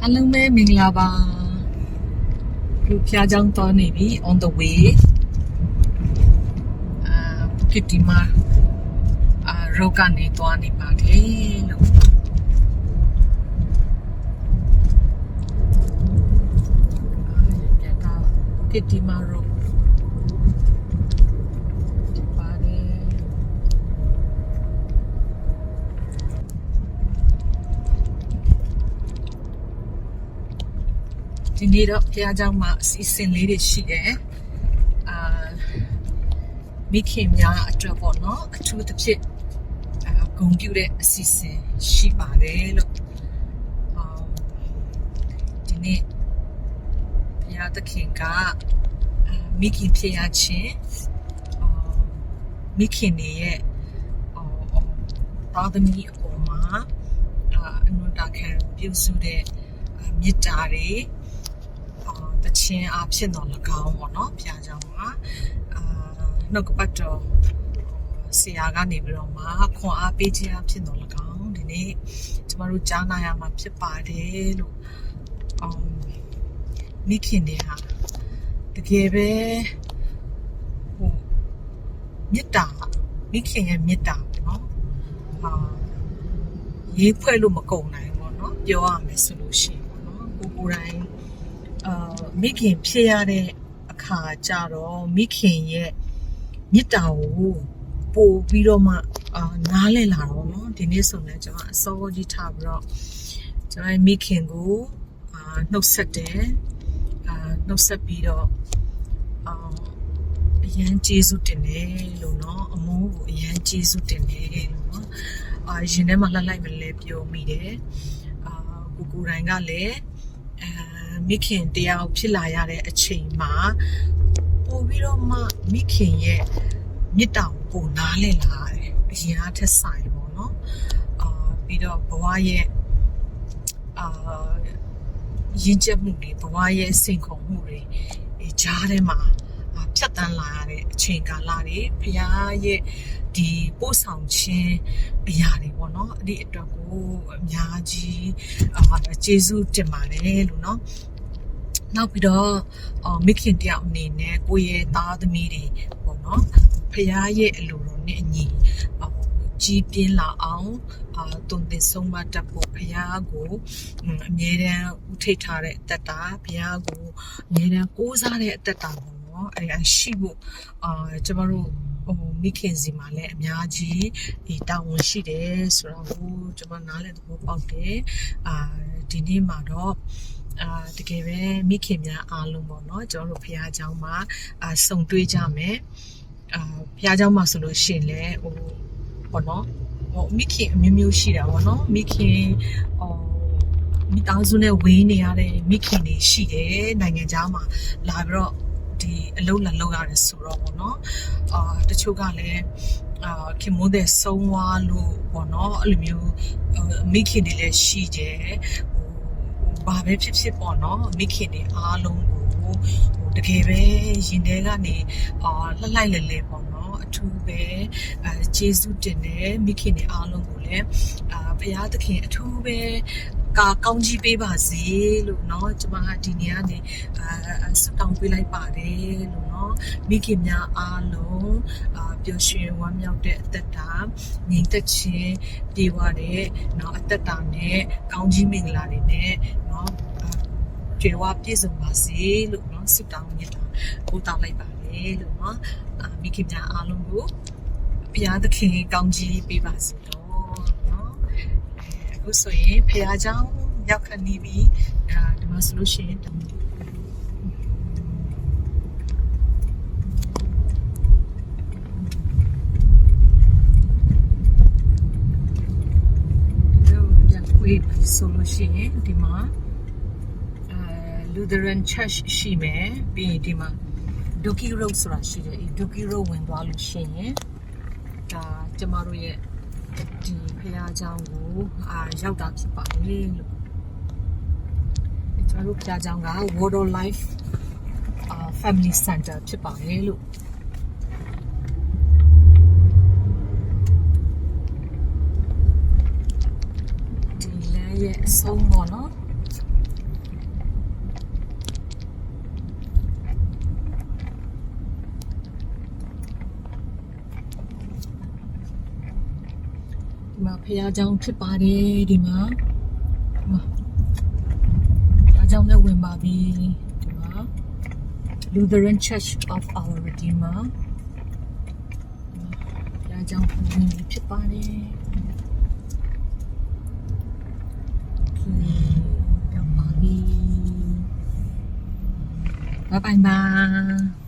အားလုံးပဲမင်္ဂလာပါခုဖျားကြောင်းသွားနေပြီ on the way အာကစ်တီမာအာရောကနေသွားနေပါတယ်လို့အာပြတာကစ်တီမာရောပါတယ် ဒီနေ့တော့ဘုရားကျောင်းမှာအစီအစဉ်လေးတွေရှိတယ်အာမိခင်များအတွက်ပေါ့နော်အထူးသဖြင့်အာဂုံပြုတဲ့အစီအစဉ်ရှိပါတယ်လို့အာဒီနေ့ဘုရားသခင်ကအာမိခင်ဖြစ်ရခြင်းအာမိခင်တွေရဲ့အာသားသမီးအပေါ်မှာအာအနုတ္တခံပြုစုတဲ့အာမေတ္တာတွေအာတ ခြင်းအဖြစ်တော်၎င်းပေါ့နော်ဘုရားကျောင်းမှာအာနှုတ်ကပတ်တော်ဆရာကနေပြီးတော့မှခွန်အားပေးခြင်းအဖြစ်တော်၎င်းဒီနေ့ကျမတို့ကြားနာရမှာဖြစ်ပါတယ်လို့အောင်မိခင်တွေဟာတကယ်ပဲဟိုမေတ္တာမိခင်ရဲ့မေတ္တာပေါ့နော်အာရေးဖွဲ့လို့မကုန်နိုင်ဘူးပေါ့နော်ပြောရမယ်ဆိုလို့ရှိရင်ပေါ့နော်ကိုကိုယ်တိုင် အာမိခင်ဖြစ်ရတဲ့အခါကြတော့မိခင်ရဲ့မေတ္တာကိုပို့ပြီးတော့မှအာနားလည်လာတော့เนาะဒီနေ့ဆိုရင်ကျွန်မအစောကြီးထားပြီးတော့ကျွန်မမိခင်ကိုအာနှုတ်ဆက်တယ်အာနှုတ်ဆက်ပြီးတော့အာအရန်ကျေးဇူးတင်တယ်လို့เนาะအမိုးကိုအရန်ကျေးဇူးတင်တယ်လို့เนาะအာရင်ထဲမှာလှလိုက်မလဲပြောမိတယ်အာကိုကိုယ်တိုင်ကလည်း အဲ မိခင်တယောက်ဖြစ်လာရတဲ့အချိန်မှာပို့ပြီးတော့မှမိခင်ရဲ့မြစ်တောင်ကိုနားလည်လာတယ်အရင်အထက်ဆိုင်ပေါ့နော်အာပြီးတော့ဘဝရဲ့အာရင်ကျက်မှုတွေဘဝရဲ့စိန်ခေါ်မှုတွေအဲကြားထဲမှာအာ ဖြတ်တန်းလာရတဲ့အချိန်ကာလတွေဖရာရဲ့ဒီပို့ဆောင်ခြင်းအရာတွေပေါ့နော်အဲ့ဒီအတွက်ကိုအများကြီးအာကျေးဇူးတင်ပါတယ်လို့နော်နောက်ပြီးတော့မိခင်တယောက်အနေနဲ့ကိုယ့်ရဲ့သားသမီးတွေပေါ့နော်ဖရာရဲ့အလိုတော်နဲ့အညီကြီးပြင်းလာအောင်အာတုန်သင်ဆုံးမတတ်ဖို့ဘုရားကိုအမြဲတမ်းဥထိတ်ထားတဲ့အတ္တဘုရားကိုအမြဲတမ်းကိုးစားတဲ့အတ္တပေါ့ နော်အဲ့ဒါရှိဖို့အာကျမတို့ဟိုမိခင်စီမှာလည်းအများကြီးဒီတာဝန်ရှိတယ်ဆိုတော့ဟိုကျွန်မနားလည်သဘောပေါက်တယ်အာဒီနေ့မှာတော့အာတကယ်ပဲမိခင်များအားလုံးပေါ့နော်ကျွန်တော်တို့ဖခင်เจ้าမှာအာစုံတွေ့ကြမယ်အာဖခင်เจ้าမှာဆိုလို့ရှိရင်လည်းဟိုပေါ့နော်ဟိုမိခင်အမျိုးမျိုးရှိတာပေါ့နော်မိခင်ဟိုမိသားစုနဲ့ဝေးနေရတဲ့မိခင်တွေရှိတယ်နိုင်ငံခြားမှာလာပြီးတော့ ဒီအလုံးလာလောက်ရတယ်ဆိုတော့ပေါ့နော်အာတချို့ကလည်းအာခင်မိုးတဲ့ဆုံးသွားလို့ပေါ့နော်အဲ့လိုမျိုးအာမိခင်တွေလည်းရှိတယ်ဟိုဘာပဲဖြစ်ဖြစ်ပေါ့နော်မိခင်တွေအားလုံးကိုဟိုတကယ်ပဲရင်ထဲကနေအာလှလိုက်လဲလဲပေါ့နော်အထူးပဲအဲကျေးဇူးတင်တယ်မိခင်တွေအားလုံးကိုလည်းအာဘုရားသခင်အထူးပဲ ကာကောင်းကြီးပေးပါစေလို့เนาะကျွန်မကဒီနေ့ကနေအာဆုတောင်းပေးလိုက်ပါတယ်လို့เนาะမိခင်များအားလုံးအာပျော်ရွှင်ဝမ်းမြောက်တဲ့အသက်တာငြိမ်သက်ခြင်းပြေဝတဲ့เนาะအသက်တာနဲ့ကောင်းကြီးမင်္ဂလာတွေနဲ့เนาะကျေဝပြည့်စုံပါစေလို့เนาะဆုတောင်းမြတ်တာပို့တောင်းလိုက်ပါတယ်လို့เนาะအာမိခင်များအားလုံးကိုဘုရားသခင်ကောင်းကြီးပေးပါစေတော့เนาะ အ ခုဆိုရင်ဖះเจ้าရောက်ခဏီးပြီအာဒီမှာဆိုလို့ရှိရင်ဆိုလို့ရှိရင်ဒီမှာအဲ Lutheran Church ရှိမယ်ပြီးရင်ဒီမှာ Doki Road ဆိုတာရှိတယ်ဒီ Doki Road ဝင်သွားလို့ရှိရင်ဒါကျမတို့ရဲ့ ဒီဖះเจ้าကိုအာရောက်တာဖြစ်ပါတယ်လို့ကျွန်တော်တို့ဖះเจ้าက Water Life အာ Family Center ဖြစ်ပါတယ်လို့ဒီလမ်းရဲ့အဆုံးပေါ့နော် ဒီမှာဖះเจ้าဖြစ်ပါတယ်ဒီမှာဒီမှာဖះเจ้าနဲ့ဝင်ပါပြီဒီမှာ Lutheran Church of Our Redeemer ဖះเจ้าဝင်ပြီဖြစ်ပါတယ်โอเคရောက်ပါပြီ 拜拜吧。